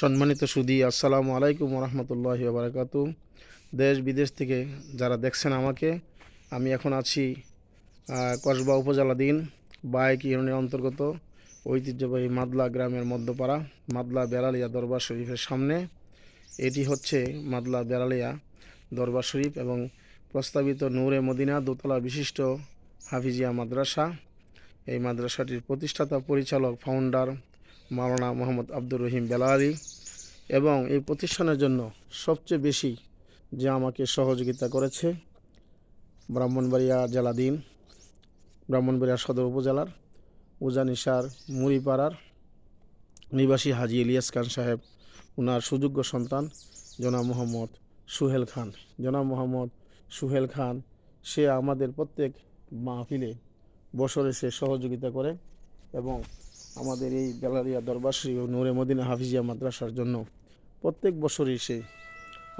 সম্মানিত সুদী, আসসালামু আলাইকুম রহমতুল্লাহি বারাকাত দেশ বিদেশ থেকে যারা দেখছেন আমাকে, আমি এখন আছি কসবা উপজেলাধীন বাইক ইউনিয়নের অন্তর্গত ঐতিহ্যবাহী মাদলা গ্রামের মধ্যপাড়া, মাদলা বেড়ালিয়া দরবার শরীফের সামনে। এটি হচ্ছে মাদলা বেড়ালিয়া দরবার শরীফ এবং প্রস্তাবিত নূরে মদিনা দোতলা বিশিষ্ট হাফিজিয়া মাদ্রাসা। এই মাদ্রাসাটির প্রতিষ্ঠাতা পরিচালক ফাউন্ডার মাওলানা মোহাম্মদ আব্দুর রহিম বেলারি এবং এই প্রতিষ্ঠানের জন্য সবচেয়ে বেশি যে আমাকে সহযোগিতা করেছে ব্রাহ্মণবাড়িয়া জেলাধীন ব্রাহ্মণবাড়িয়া সদর উপজেলার উজানিসার মুড়িপাড়ার নিবাসী হাজি ইলিয়াস খান সাহেব ওনার সুযোগ্য সন্তান জনাব মোহাম্মদ সুহেল খান। জনাব মোহাম্মদ সুহেল খান, সে আমাদের প্রত্যেক মাহফিলে বছরে সে সহযোগিতা করে এবং আমাদের এই গ্যালারিয়া দরবারশ্রী ও নূরে মদিনা হাফিজিয়া মাদ্রাসার জন্য প্রত্যেক বছরই সে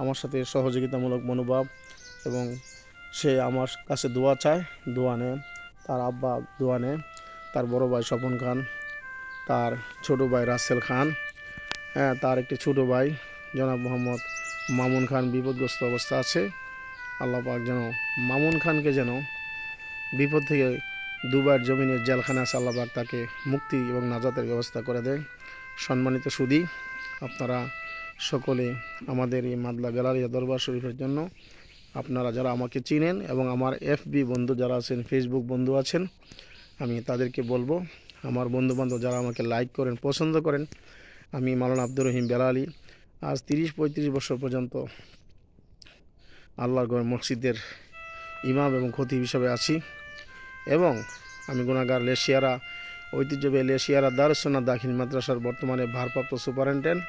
আমার সাথে সহযোগিতামূলক মনোভাব এবং সে আমার কাছে দোয়া চায়, দোয়া নেয়। তার আব্বা দোয়া নেয়, তার বড় ভাই স্বপন খান, তার ছোট ভাই রাসেল খান হ্যাঁ তার একটি ছোট ভাই জনাব মোহাম্মদ মামুন খান বিপদগ্রস্ত অবস্থা আছে। আল্লাহ পাক যেন মামুন খানকে যেন বিপদ থেকে দুবার জমিনের জেলখানা পাক তাকে মুক্তি এবং নাজাতের ব্যবস্থা করে দেয়। সম্মানিত সুদী আপনারা সকলে আমাদের এই মাদলা গ্যালারিয়া দরবার শরীফের জন্য আপনারা যারা আমাকে চিনেন এবং আমার এফবি বন্ধু যারা আছেন ফেসবুক বন্ধু আছেন, আমি তাদেরকে বলব, আমার বন্ধুবান্ধব যারা আমাকে লাইক করেন, পছন্দ করেন, আমি মালানা আব্দুর রহিম বেলালি, আজ তিরিশ পঁয়ত্রিশ বছর পর্যন্ত আল্লাহর গড় মসজিদের ইমাম এবং খতিব হিসাবে আছি। এবং আমি গুণাগার লেশিয়ারা ঐতিহ্যবাহী লেশিয়ারা দারুসোনা দাখিল মাদ্রাসার বর্তমানে ভারপ্রাপ্ত সুপারিনটেন্ডেন্ট।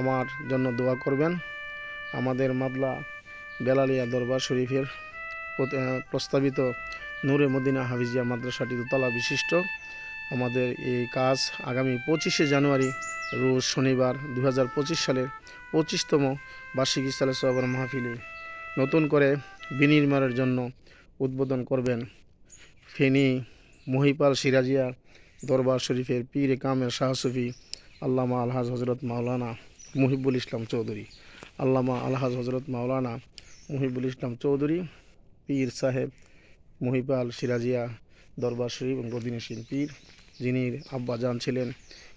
আমার জন্য দোয়া করবেন। আমাদের মাদলা বেলালিয়া দরবার শরীফের প্রস্তাবিত নূরে মদিনা হাফিজিয়া মাদ্রাসাটি দোতলা বিশিষ্ট। আমাদের এই কাজ আগামী পঁচিশে জানুয়ারি, রোজ শনিবার দু হাজার পঁচিশ সালের পঁচিশতম বার্ষিক ইসালে সহবর মাহফিলে নতুন করে বিনির্মাণের জন্য উদ্বোধন করবেন ফেনী, মহিপাল সিরাজিয়া, দরবার শরীফের পীর কামের শাহ শাহসুফি আল্লামা আলহাজ হজরত মাওলানা মুহিবুল ইসলাম চৌধুরী। আল্লামা আলহাজ হজরত মাওলানা মুহিবুল ইসলাম চৌধুরী, পীর সাহেব মহিপাল সিরাজিয়া, দরবার শরীফ এবং পীর, যিনি আব্বা জান ছিলেন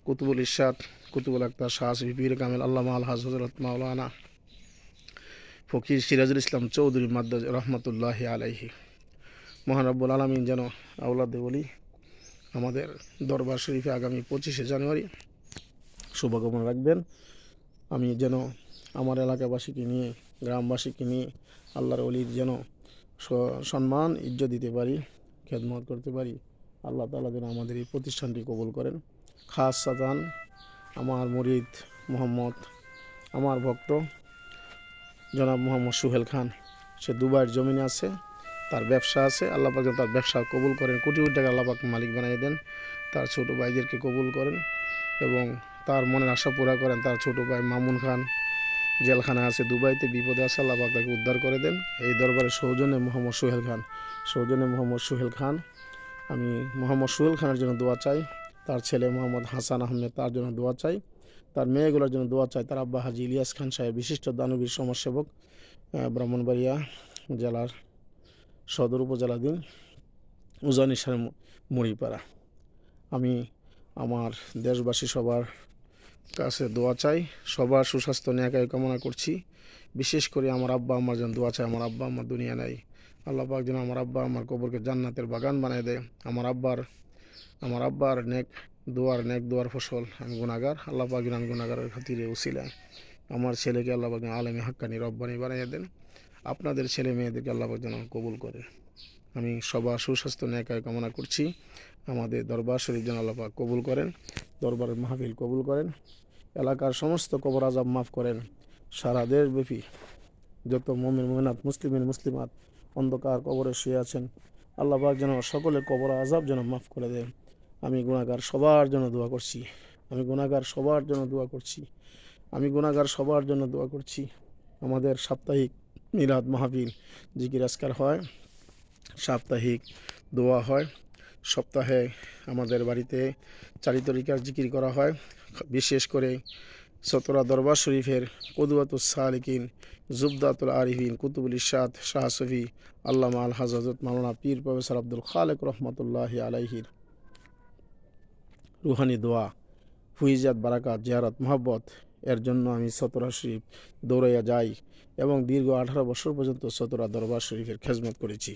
কুতুবুল ইসাদ কুতুবুল আক্তার শাহসুফি পীর কামেল আল্লামা আলহাজ হজরত মাওলানা ফকির সিরাজুল ইসলাম চৌধুরী মাদ্দ রহমতুল্লাহ আলাইহি। মহানব্বুল আলমিন যেন আউলাদে বলি আমাদের দরবার শরীফে আগামী পঁচিশে জানুয়ারি শুভকামনা রাখবেন। আমি যেন আমার এলাকাবাসীকে নিয়ে, গ্রামবাসীকে নিয়ে আল্লাহর অলির যেন সম্মান, ইজ্জত দিতে পারি, খেদমত করতে পারি, আল্লাহ তালা যেন আমাদের এই প্রতিষ্ঠানটি কবুল করেন। খাস সাজান, আমার মরিদ মোহাম্মদ, আমার ভক্ত জনাব মোহাম্মদ সুহেল খান, সে দুবাইয়ের জমিনে আছে। তার ব্যবসা আছে, আল্লাহ তার ব্যবসা কবুল করেন। কোটি কোটি টাকা আল্লাহ মালিক বানিয়ে দেন, তার ছোট ভাইদেরকে কবুল করেন এবং তার মনের আশা পুরা করেন। তার ছোট ভাই মামুন খান জেলখানা আছে, দুবাইতে বিপদে আছে, আল্লাহ তাকে উদ্ধার করে দেন। এই দরবারে সৌজনে মোহাম্মদ সোহেল খান সৌজনে মোহাম্মদ সোহেল খান। আমি মোহাম্মদ সোহেল খানের জন্য দোয়া চাই, তার ছেলে মোহাম্মদ হাসান আহমেদ তার জন্য দোয়া চাই, তার মেয়েগুলোর জন্য দোয়া চাই, তার আব্বা হাজি ইলিয়াস খান সাহেব, বিশিষ্ট দানবীর সমাজসেবক ব্রাহ্মণবাড়িয়া জেলার সদর উপজেলাধীন উজানিসার মুড়িপাড়া আমি আমার দেশবাসী সবার কাছে দোয়া চাই, সবার সুস্বাস্থ্য, ন্যায় কামনা করছি। বিশেষ করে আমার আব্বা আমার যেন দোয়া চাই, আমার আব্বা আমার দুনিয়া নাই। আল্লাহ পাক যেন আমার আব্বা আমার কবরকে জান্নাতের বাগান বানিয়ে দেয়। আমার আব্বার আমার আব্বার নেক দোয়ার নেক দোয়ার ফসল আমি গুণাগার আল্লাহ পাক যেন আমি গুণাগারের খাতিরে উসিলায় আমার ছেলেকে আল্লাহ পাক আলেমী হাক্কানি রব্বানি বানিয়ে দেন। আপনাদের ছেলে মেয়েদেরকে আল্লাহ যেন কবুল করে। আমি সবার সুস্বাস্থ্য, ন্যায় কামনা করছি। আমাদের দরবার শরীফ যেন আল্লাহ কবুল করেন, দরবারের মাহফিল কবুল করেন, এলাকার সমস্ত কবর আজাব মাফ করেন। সারা দেশব্যাপী যত মমিন, মোমিনাত মুসলিমের মুসলিমাত অন্ধকার কবরে শুয়ে আছেন, আল্লাহ পাক যেন সকলে কবর আজাব যেন মাফ করে দেন। আমি গুণাগার সবার জন্য দোয়া করছি। আমি গুণাগার সবার জন্য দোয়া করছি। আমি গুণাগার সবার জন্য দোয়া করছি। আমাদের সাপ্তাহিক মিলাদ মাহফিল জিকির আজকার হয়, সাপ্তাহিক দোয়া হয়, সপ্তাহে আমাদের বাড়িতে চারি তরিকার জিকির করা হয়, বিশেষ করে সতরা দরবার শরীফের কদুয়াতুস সালিকিন, জুবদাতুল আরিফিন, কুতুবুল ইশাদ শাহ সফি, আল্লামা আল হাজরত মাওলানা পীর প্রফেসর আব্দুল খালেক রহমতুল্লাহ আলাইহির রুহানি দোয়া ফুইজাত বারাকাত, জিয়ারত, মোহাব্বত এর জন্য আমি সতরা শরীফ দৌড়াইয়া যাই এবং দীর্ঘ আঠারো বছর পর্যন্ত সতরা দরবার শরীফের খেজমত করেছি।